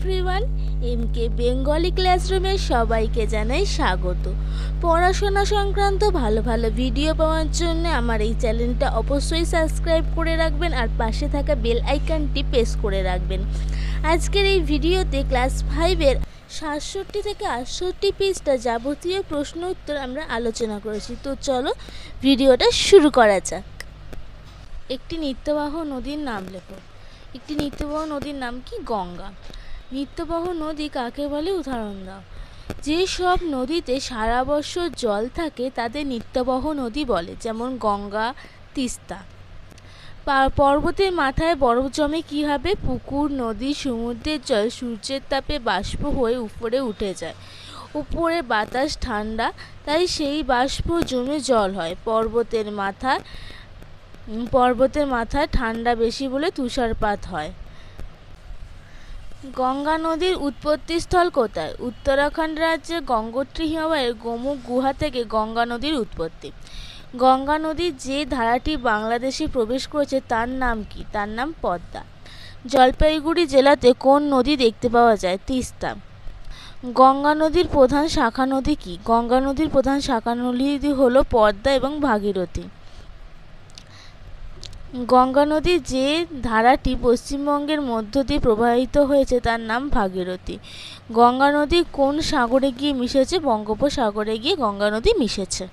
Everyone M K Bengali ক্লাসরুমে সবাইকে জানাই স্বাগত। পড়াশোনা সংক্রান্ত ভালো ভালো ভিডিও পাওয়ার জন্য আমার এই চ্যানেলটা অবশ্যই সাবস্ক্রাইব করে রাখবেন আর পাশে থাকা বেল আইকনটি প্রেস করে রাখবেন। আজকের এই ভিডিওতে ক্লাস ফাইভের সাতষট্টি থেকে আটষট্টি পৃষ্ঠা যাবতীয় প্রশ্ন উত্তর আমরা আলোচনা করেছি। তো চলো ভিডিওটা শুরু করা যাক। একটি নিত্যবাহ নদীর নাম লেখো। একটি নিত্যবাহ নদীর নাম কি? গঙ্গা। নিত্যবাহ নদী কাকে বলে? উদাহরণ দাও। যে সব নদীতে সারা বছর জল থাকে, তাদের নিত্যবহ নদী বলে, যেমন গঙ্গা, তিস্তা। পর্বতের মাথায় বরফ জমে কী হবে? পুকুর, নদী, সমুদ্রের জল সূর্যের তাপে বাষ্প হয়ে উপরে উঠে যায়। উপরে বাতাস ঠান্ডা, তাই সেই বাষ্প জমে জল হয়। পর্বতের মাথা, পর্বতের মাথায় ঠান্ডা বেশি বলে তুষারপাত হয়। গঙ্গা নদীর উৎপত্তিস্থল কোথায়? উত্তরাখণ্ড রাজ্যের গঙ্গোত্রী হিমবাহের গোমুখ গুহা থেকে গঙ্গা নদীর উৎপত্তি। গঙ্গা নদীর যে ধারাটি বাংলাদেশে প্রবেশ করেছে তার নাম কি? তার নাম পদ্মা। জলপাইগুড়ি জেলাতে কোন নদী দেখতে পাওয়া যায়? তিস্তা। গঙ্গা নদীর প্রধান শাখা নদী কি? গঙ্গা নদীর প্রধান শাখা নদী হলো পদ্মা এবং ভাগীরথী। গঙ্গা নদী যে ধারাটি পশ্চিমবঙ্গের মধ্য দিয়ে প্রবাহিত হয়েছে তার নাম ভাগীরথী। গঙ্গা নদী কোন সাগরে গিয়ে মিশেছে? বঙ্গোপসাগরে গিয়ে গঙ্গা নদী মিশেছে।